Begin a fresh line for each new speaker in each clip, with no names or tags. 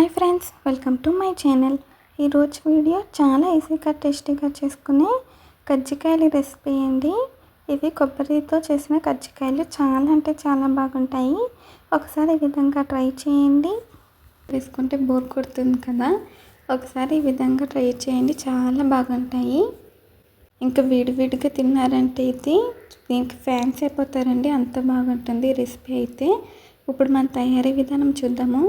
Hi friends welcome to my channel. ఈరోజు video చాలా ఈజీగా టేస్టీగా చేసుకునే కజ్జికాయలు రెసిపీ అండి. ఇవి కొబ్బరితో చేసిన కజ్జికాయలు చాలా అంటే చాలా బాగుంటాయి. ఒకసారి ఈ విధంగా ట్రై చేయండి. వేసుకుంటే బోర్ కొడుతుంది కదా. ఒకసారి ఈ విధంగా ట్రై చేయండి చాలా బాగుంటాయి. ఇంకా విడివిడిగా తిన్నారంటే ఇది దీనికి ఫ్యాన్స్ అయిపోతారండి అంత బాగుంటుంది రెసిపీ అయితే. ఇప్పుడు మన తయారీ విధానం చూద్దాము.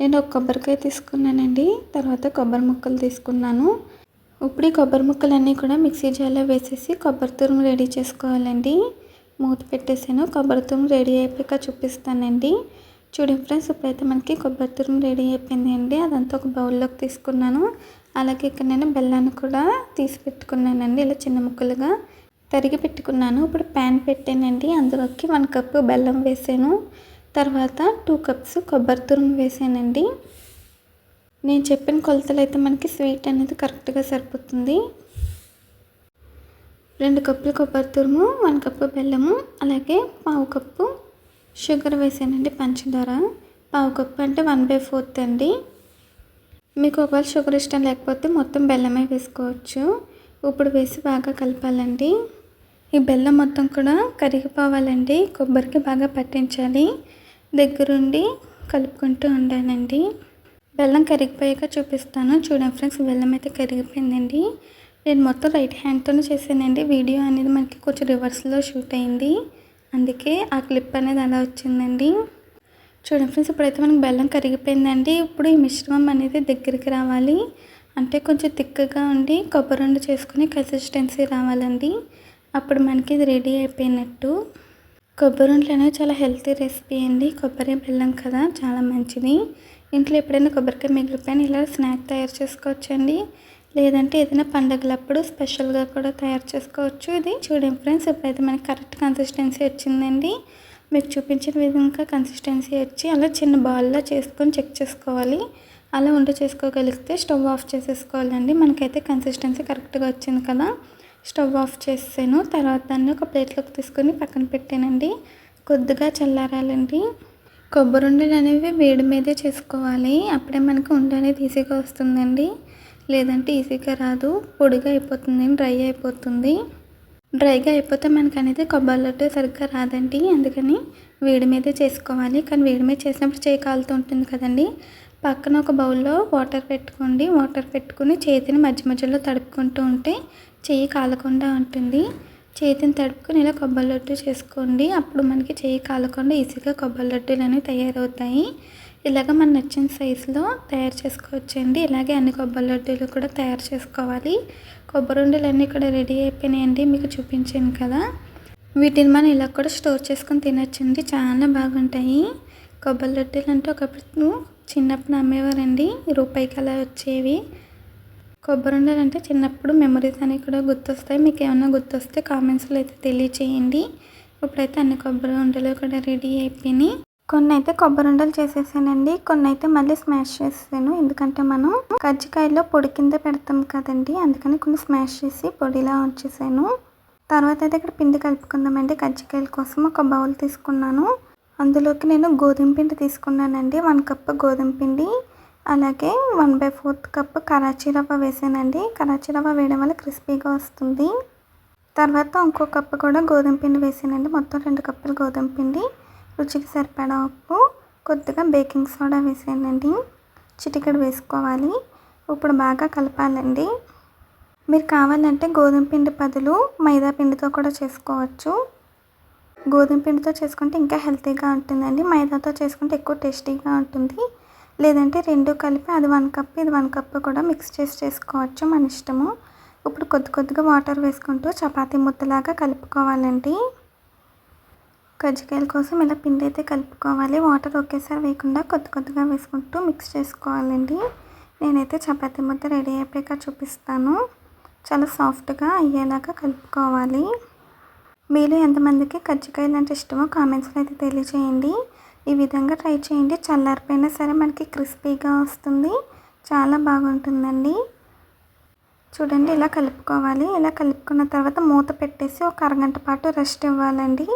నేను ఒక కొబ్బరికాయ తీసుకున్నానండి. తర్వాత కొబ్బరి ముక్కలు తీసుకున్నాను. ఇప్పుడు ఈ కొబ్బరి ముక్కలన్నీ కూడా మిక్సీ జార్లో వేసేసి కొబ్బరి తురుము రెడీ చేసుకోవాలండి. మూత పెట్టేసాను. కొబ్బరి తురుము రెడీ అయిపోయాక చూపిస్తానండి. చూడండి ఫ్రెండ్స్ ఇప్పుడైతే మనకి కొబ్బరి తురుము రెడీ అయిపోయింది అండి. అదంతా ఒక బౌల్లోకి తీసుకున్నాను. అలాగే ఇక్కడ నేను బెల్లాన్ని కూడా తీసి పెట్టుకున్నానండి ఇలా చిన్న ముక్కలుగా. తరిగి పెట్టుకున్నాను. ఇప్పుడు ప్యాన్ పెట్టానండి. అందులోకి వన్ కప్పు బెల్లం వేసాను. తర్వాత టూ కప్స్ కొబ్బరి తురుము వేసానండి. నేను చెప్పిన కొలతలు అయితే మనకి స్వీట్ అనేది కరెక్ట్గా సరిపోతుంది. రెండు కప్పులు కొబ్బరి తురుము వన్ కప్పు బెల్లము అలాగే పావు కప్పు షుగర్ వేసానండి పంచదార. పావు కప్పు అంటే వన్ బై ఫోర్త్ అండి. మీకు ఒకవేళ షుగర్ ఇష్టం లేకపోతే మొత్తం బెల్లమే వేసుకోవచ్చు. ఇప్పుడు వేసి బాగా కలపాలండి. ఈ బెల్లం మొత్తం కూడా కరిగిపోవాలండి. కొబ్బరికి బాగా పట్టించాలి. దగ్గరుండి కలుపుకుంటూ ఉండాలండి. బెల్లం కరిగిపోయాక చూపిస్తాను. చూడండి ఫ్రెండ్స్ బెల్లం అయితే కరిగిపోయిందండి. నేను మొత్తం రైట్ హ్యాండ్తో చేశానండి. వీడియో అనేది మనకి కొంచెం రివర్స్లో షూట్ అయింది. అందుకే ఆ క్లిప్ అనేది అలా వచ్చిందండి. చూడండి ఫ్రెండ్స్ ఇప్పుడైతే మనకి బెల్లం కరిగిపోయిందండి. ఇప్పుడు ఈ మిశ్రమం అనేది దగ్గరికి రావాలి. అంటే కొంచెం తిక్కగా ఉండి కొబ్బరి ఉండి చేసుకుని కన్సిస్టెన్సీ రావాలండి. అప్పుడు మనకి ఇది రెడీ అయిపోయినట్టు. కొబ్బరి ఉండలు చాలా హెల్తీ రెసిపీ అండి. కొబ్బరి బెల్లం కదా చాలా మంచిది. ఇంట్లో ఎప్పుడైనా కొబ్బరికాయ మిగిలిపోయిన ఇలా స్నాక్ తయారు చేసుకోవచ్చండి. లేదంటే ఏదైనా పండగలప్పుడు స్పెషల్గా కూడా తయారు చేసుకోవచ్చు. ఇది చూడండి ఫ్రెండ్స్ ఇప్పుడైతే మనకి కరెక్ట్ కన్సిస్టెన్సీ వచ్చిందండి. మీకు చూపించిన విధంగా కన్సిస్టెన్సీ వచ్చి అలా చిన్న బాల్లా చేసుకొని చెక్ చేసుకోవాలి. అలా వంట చేసుకోగలిగితే స్టవ్ ఆఫ్ చేసేసుకోవాలండి. మనకైతే కన్సిస్టెన్సీ కరెక్ట్గా వచ్చింది కదా. స్టవ్ ఆఫ్ చేసాను తర్వాత దాన్ని ఒక ప్లేట్లోకి తీసుకొని పక్కన పెట్టానండి. కొద్దిగా చల్లారాలండి. కొబ్బరి ఉండలు అనేవి వేడి మీదే చేసుకోవాలి. అప్పుడే మనకి ఉండ అనేది ఈజీగా వస్తుందండి. లేదంటే ఈజీగా రాదు. పొడిగా అయిపోతుంది డ్రై అయిపోతుంది. డ్రైగా అయిపోతే మనకు అనేది కొబ్బరి లడ్డు సరిగ్గా రాదండి. అందుకని వేడి మీదే చేసుకోవాలి. కానీ వేడి మీద చేసినప్పుడు చేయి కాలుతూ ఉంటుంది కదండి. పక్కన ఒక బౌల్లో వాటర్ పెట్టుకోండి. వాటర్ పెట్టుకుని చేతిని మధ్య మధ్యలో తడుపుకుంటూ ఉంటే చెయ్యి కాలకుండా ఉంటుంది. చేతిని తడుపుకొని ఇలా కొబ్బరి లడ్డు చేసుకోండి. అప్పుడు మనకి చెయ్యి కాలకుండా ఈజీగా కొబ్బరి లడ్డూలు అనేవి తయారవుతాయి. ఇలాగ మన నచ్చిన సైజులో తయారు చేసుకోవచ్చండి. ఇలాగే అన్ని కొబ్బరి లడ్డూలు కూడా తయారు చేసుకోవాలి. కొబ్బరి ఉండలు అన్నీ కూడా రెడీ అయిపోయినాయండి. మీకు చూపించాను కదా. వీటిని మనం ఇలా కూడా స్టోర్ చేసుకొని తినొచ్చండి. చాలా బాగుంటాయి. కొబ్బరి లడ్డూలు అంటే ఒకప్పుడు చిన్నప్పుడు అమ్మేవారండి. రూపాయికి అలా వచ్చేవి. కొబ్బరి ఉండలు అంటే చిన్నప్పుడు మెమరీస్ అనేవి కూడా గుర్తొస్తాయి. మీకు ఏమైనా గుర్తొస్తే కామెంట్స్లో అయితే తెలియచేయండి. ఇప్పుడైతే అన్ని కొబ్బరి ఉండలు కూడా రెడీ అయిపోయినాయి. కొన్ని అయితే కొబ్బరి ఉండలు చేసేసానండి. కొన్ని అయితే మళ్ళీ స్మాష్ చేసాను ఎందుకంటే మనం కజ్జికాయలో పొడి కింద పెడతాం కదండి. అందుకని కొన్ని స్మాష్ చేసి పొడిలా వచ్చేసాను తర్వాత అయితే ఇక్కడ పిండి కలుపుకుందామండి. కజ్జికాయల కోసం ఒక బౌల్ తీసుకున్నాను. అందులోకి నేను గోధుమ పిండి తీసుకున్నానండి. వన్ కప్ గోధుమ పిండి. అలాగే one by fourth cup Karachi రవ్వ వేసానండి. కరాచీ రవ్వ వేయడం వల్ల క్రిస్పీగా వస్తుంది. తర్వాత ఇంకో కప్పు కూడా గోధుమ పిండి వేసానండి. మొత్తం రెండు కప్పులు గోధుమ పిండి. రుచికి సరిపడా ఉప్పు కొద్దిగా బేకింగ్ సోడా వేసానండి. చిటికెడు వేసుకోవాలి. ఇప్పుడు బాగా కలపాలండి. మీరు కావాలంటే గోధుమ పిండి బదులు మైదా పిండితో కూడా చేసుకోవచ్చు. గోధుమ పిండితో చేసుకుంటే ఇంకా హెల్తీగా ఉంటుందండి. మైదాతో చేసుకుంటే ఎక్కువ టేస్టీగా ఉంటుంది. లేదంటే రెండు కలిపి అది వన్ కప్ ఇది వన్ కప్ కూడా మిక్స్ చేసి చేసుకోవచ్చు మన ఇష్టము. ఇప్పుడు కొద్ది కొద్దిగా వాటర్ వేసుకుంటూ చపాతీ ముద్దలాగా కలుపుకోవాలండి. కజ్జికాయల కోసం ఇలా పిండి అయితే కలుపుకోవాలి. వాటర్ ఒకేసారి వేయకుండా కొద్ది కొద్దిగా వేసుకుంటూ మిక్స్ చేసుకోవాలండి. నేనైతే చపాతీ ముద్ద రెడీ అయిపోయాక చూపిస్తాను. చాలా సాఫ్ట్గా అయ్యేలాగా కలుపుకోవాలి. మీలో ఎంతమందికి కజ్జికాయలు అంటే ఇష్టమో కామెంట్స్లో అయితే తెలియజేయండి ఈ విధంగా ట్రై చేయండి. చల్లారిపోయినా సరే మనకి క్రిస్పీగా వస్తుంది. చాలా బాగుంటుందండి. చూడండి ఇలా కలుపుకోవాలి. ఇలా కలుపుకున్న తర్వాత మూత పెట్టేసి ఒక అరగంట పాటు రెస్ట్ ఇవ్వాలండి.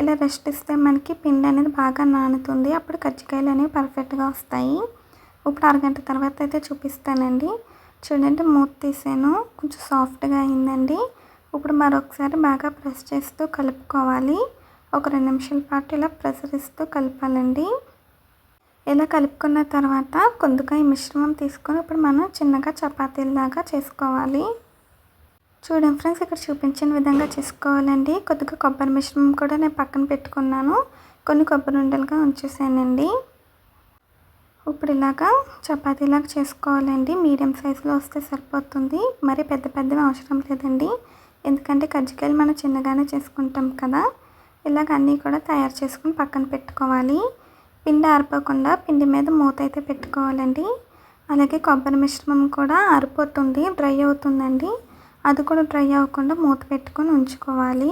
ఇలా రెస్ట్ ఇస్తే మనకి పిండి అనేది బాగా నానుతుంది. అప్పుడు కజ్జికాయలు అనేవి పర్ఫెక్ట్గా వస్తాయి. ఇప్పుడు అరగంట తర్వాత అయితే చూపిస్తానండి. చూడండి మూత తీసాను. కొంచెం సాఫ్ట్గా అయిందండి. ఇప్పుడు మరొకసారి బాగా ప్రెస్ చేస్తూ కలుపుకోవాలి. ఒక రెండు నిమిషాల పాటు ఇలా ప్రెషర్ ఇస్తూ కలపాలండి. ఇలా కలుపుకున్న తర్వాత కొద్దిగా ఈ మిశ్రమం తీసుకొని ఇప్పుడు మనం చిన్నగా చపాతీలాగా చేసుకోవాలి. చూడండి ఫ్రెండ్స్ ఇక్కడ చూపించిన విధంగా చేసుకోవాలండి. కొద్దిగా కొబ్బరి మిశ్రమం కూడా నేను పక్కన పెట్టుకున్నాను. కొన్ని కొబ్బరి ఉండలుగా ఉంచేసానండి. ఇప్పుడు ఇలాగా చపాతీలాగా చేసుకోవాలండి. మీడియం సైజులో వస్తే సరిపోతుంది. మరి పెద్ద పెద్దవి అవసరం లేదండి. ఎందుకంటే కజ్జికాయలు మనం చిన్నగానే చేసుకుంటాం కదా. ఇలాగ అన్నీ కూడా తయారు చేసుకుని పక్కన పెట్టుకోవాలి. పిండి ఆరిపోకుండా పిండి మీద మూత అయితే పెట్టుకోవాలండి. అలాగే కొబ్బరి మిశ్రమం కూడా ఆరిపోతుంది డ్రై అవుతుందండి. అది కూడా డ్రై అవ్వకుండా మూత పెట్టుకొని ఉంచుకోవాలి.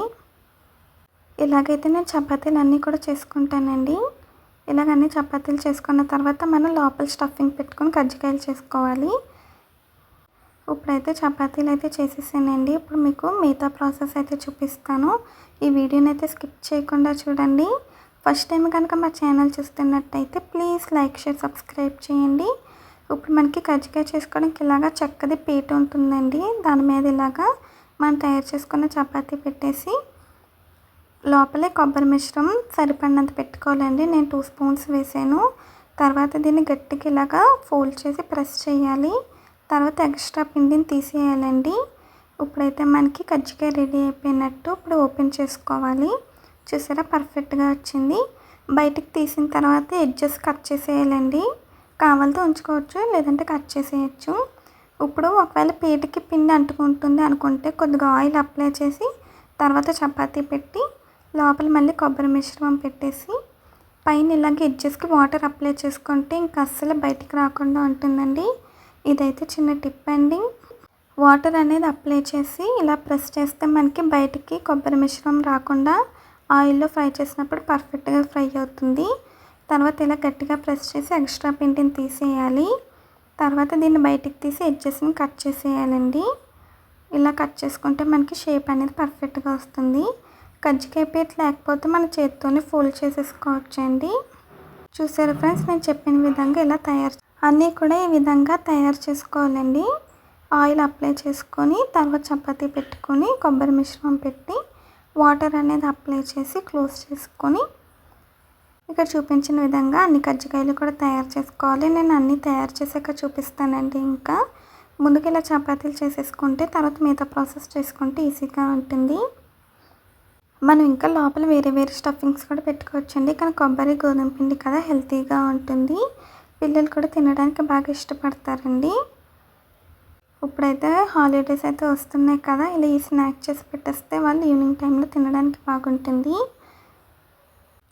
ఇలాగైతే నేను చపాతీలు అన్నీ కూడా చేసుకుంటానండి. ఇలాగ అన్ని చపాతీలు చేసుకున్న తర్వాత మనం లోపల స్టఫింగ్ పెట్టుకొని కజ్జికాయలు చేసుకోవాలి. ఇప్పుడైతే చపాతీలు అయితే చేసేసానండి. ఇప్పుడు మీకు మిగతా ప్రాసెస్ అయితే చూపిస్తాను. ఈ వీడియోని అయితే స్కిప్ చేయకుండా చూడండి. ఫస్ట్ టైం కనుక మా ఛానల్ చూస్తున్నట్టయితే ప్లీజ్ లైక్ షేర్ సబ్స్క్రైబ్ చేయండి. ఇప్పుడు మనకి కజ్జికాయ చేసుకోవడానికి ఇలాగా చక్కది పీట ఉంటుందండి. దాని మీద ఇలాగా మనం తయారు చేసుకున్న చపాతీ పెట్టేసి లోపలే కొబ్బరి మిశ్రమం సరిపడినంత పెట్టుకోవాలండి. నేను టూ స్పూన్స్ వేసాను. తర్వాత దీన్ని గట్టిగా ఇలాగా ఫోల్డ్ చేసి ప్రెస్ చేయాలి. తర్వాత ఎక్స్ట్రా పిండిని తీసేయాలండి. ఇప్పుడైతే మనకి కజ్జికాయ రెడీ అయిపోయినట్టు ఇప్పుడు ఓపెన్ చేసుకోవాలి. చూసారా? పర్ఫెక్ట్గా వచ్చింది. బయటికి తీసిన తర్వాత ఎడ్జెస్ కట్ చేసేయాలండి. కావాలితే ఉంచుకోవచ్చు లేదంటే కట్ చేసేయచ్చు. ఇప్పుడు ఒకవేళ పేటకి పిండి అంటుకుంటుంది అనుకుంటే కొద్దిగా ఆయిల్ అప్లై చేసి తర్వాత చపాతీ పెట్టి లోపల మళ్ళీ కొబ్బరి మిశ్రమం పెట్టేసి పైన ఇలాగ ఎడ్జెస్కి వాటర్ అప్లై చేసుకుంటే ఇంకా అస్సలు బయటికి రాకుండా ఉంటుందండి. ఇదైతే చిన్న టిప్ అండి. వాటర్ అనేది అప్లై చేసి ఇలా ప్రెస్ చేస్తే మనకి బయటికి కొబ్బరి మిశ్రమం రాకుండా ఆయిల్లో ఫ్రై చేసినప్పుడు పర్ఫెక్ట్గా ఫ్రై అవుతుంది. తర్వాత ఇలా గట్టిగా ప్రెస్ చేసి ఎక్స్ట్రా పిండిని తీసేయాలి. తర్వాత దీన్ని బయటికి తీసి ఎడ్జెస్ని కట్ చేసేయాలండి. ఇలా కట్ చేసుకుంటే మనకి షేప్ అనేది పర్ఫెక్ట్గా వస్తుంది. కజ్జికాయ పీట లేకపోతే మన చేతితోనే ఫోల్డ్ చేసేసుకోవచ్చు అండి చూసారు ఫ్రెండ్స్? నేను చెప్పిన విధంగా ఇలా తయారు అన్నీ కూడా ఈ విధంగా తయారు చేసుకోవాలండి. ఆయిల్ అప్లై చేసుకొని తర్వాత చపాతీ పెట్టుకొని కొబ్బరి మిశ్రమం పెట్టి వాటర్ అనేది అప్లై చేసి క్లోజ్ చేసుకొని ఇక్కడ చూపించిన విధంగా అన్ని కజ్జికాయలు కూడా తయారు చేసుకోవాలి. నేను అన్నీ తయారు చేసాక చూపిస్తానండి ఇంకా. ముందుకు ఇలా చపాతీలు చేసేసుకుంటే తర్వాత మిగతా ప్రాసెస్ చేసుకుంటే ఈజీగా ఉంటుంది. మనం ఇంకా లోపల వేరే వేరే స్టఫింగ్స్ కూడా పెట్టుకోవచ్చండి. కానీ కొబ్బరి గోధుమ పిండి కదా హెల్తీగా ఉంటుంది. పిల్లలు కూడా తినడానికి బాగా ఇష్టపడతారండి. ఇప్పుడైతే హాలిడేస్ అయితే వస్తున్నాయి కదా ఇలా ఈ స్నాక్ చేసి పెట్టేస్తే వాళ్ళు ఈవినింగ్ టైంలో తినడానికి బాగుంటుంది.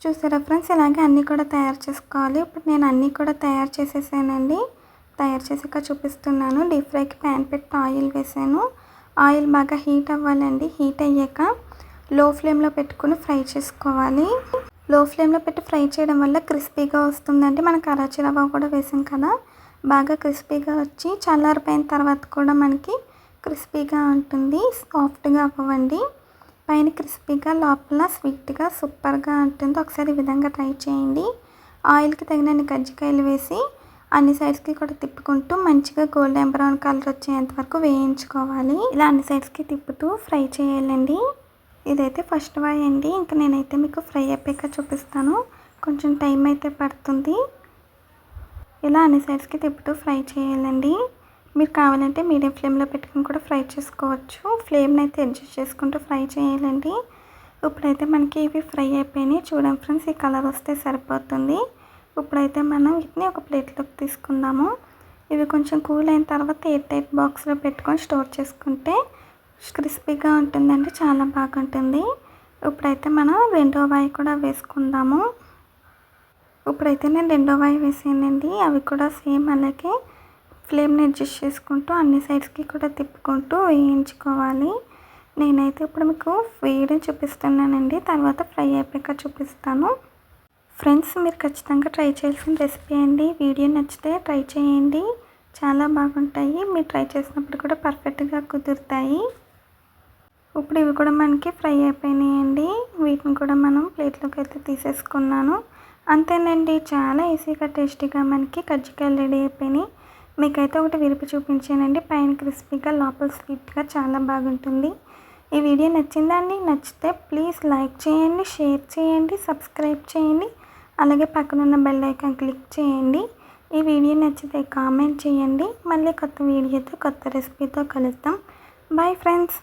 చూసారా ఫ్రెండ్స్ ఇలాగే అన్నీ కూడా తయారు చేసుకోవాలి. ఇప్పుడు నేను అన్నీ కూడా తయారు చేసేసానండి. తయారు చేసాక చూపిస్తున్నాను. డీప్ ఫ్రైకి ప్యాన్ పెట్టి ఆయిల్ వేసాను. ఆయిల్ బాగా హీట్ అవ్వాలండి. హీట్ అయ్యాక లో ఫ్లేమ్లో పెట్టుకుని ఫ్రై చేసుకోవాలి. లో ఫ్లేమ్లో పెట్టి ఫ్రై చేయడం వల్ల క్రిస్పీగా వస్తుందండి. మన కరాచీ రవ్వ కూడా వేసాం కదా. బాగా క్రిస్పీగా వచ్చి చల్లారిపోయిన తర్వాత కూడా మనకి క్రిస్పీగా ఉంటుంది. సాఫ్ట్గా అవ్వండి. పైన క్రిస్పీగా లోపల స్వీట్గా సూపర్గా ఉంటుంది. ఒకసారి ఈ విధంగా ట్రై చేయండి. ఆయిల్కి తగినన్ని కజ్జికాయలు వేసి అన్ని సైడ్స్కి కూడా తిప్పుకుంటూ మంచిగా గోల్డెన్ బ్రౌన్ కలర్ వచ్చేంత వరకు వేయించుకోవాలి. ఇలా అన్ని సైడ్స్కి తిప్పుతూ ఫ్రై చేయాలండి. ఇదైతే ఫస్ట్ వాయ్ అండి. ఇంకా నేనైతే మీకు ఫ్రై అయిపోయాక చూపిస్తాను. కొంచెం టైం అయితే పడుతుంది. ఇలా అన్ని సైడ్స్కి తిప్పుతూ ఫ్రై చేయాలండి. మీరు కావాలంటే మీడియం ఫ్లేమ్లో పెట్టుకుని కూడా ఫ్రై చేసుకోవచ్చు. ఫ్లేమ్ని అయితే అడ్జస్ట్ చేసుకుంటూ ఫ్రై చేయాలండి. ఇప్పుడైతే మనకి ఇవి ఫ్రై అయిపోయినాయి. చూడండి ఫ్రెండ్స్ ఈ కలర్ వస్తే సరిపోతుంది. ఇప్పుడైతే మనం వీటిని ఒక ప్లేట్లోకి తీసుకుందాము. ఇవి కొంచెం కూల్ అయిన తర్వాత ఎయిట్ ఎయిట్ బాక్స్లో పెట్టుకొని స్టోర్ చేసుకుంటే క్రిస్పీగా ఉంటుందండి చాలా బాగుంటుంది. ఇప్పుడైతే మనం రెండో వాయి కూడా వేసుకుందాము. ఇప్పుడైతే నేను రెండో వాయి వేసానండి. అవి కూడా సేమ్ అలాగే ఫ్లేమ్ని అడ్జస్ట్ చేసుకుంటూ అన్ని సైడ్స్కి కూడా తిప్పుకుంటూ వేయించుకోవాలి. నేనైతే ఇప్పుడు మీకు వేయడం చూపిస్తున్నానండి. తర్వాత ఫ్రై అయిపోయాక చూపిస్తాను. ఫ్రెండ్స్ మీరు ఖచ్చితంగా ట్రై చేయాల్సిన రెసిపీ అండి. వీడియో నచ్చితే ట్రై చేయండి. చాలా బాగుంటాయి. మీరు ట్రై చేసినప్పుడు కూడా పర్ఫెక్ట్గా కుదురుతాయి. ఇప్పుడు ఇవి కూడా మనకి ఫ్రై అయిపోయినాయండి. వీటిని కూడా మనం ప్లేట్లోకి అయితే తీసేసుకున్నాను. అంతేనండి చాలా ఈజీగా టేస్టీగా మనకి కజ్జికాయలు రెడీ అయిపోయినాయి. మీకైతే ఒకటి విరిపి చూపించానండి. పైన క్రిస్పీగా లోపల స్వీట్గా చాలా బాగుంటుంది. ఈ వీడియో నచ్చిందండి నచ్చితే ప్లీజ్ లైక్ చేయండి షేర్ చేయండి సబ్స్క్రైబ్ చేయండి. అలాగే పక్కనున్న బెల్ ఐకాన్ క్లిక్ చేయండి. ఈ వీడియో నచ్చితే కామెంట్ చేయండి. మళ్ళీ కొత్త వీడియోతో కొత్త రెసిపీతో కలుద్దాం. Bye friends.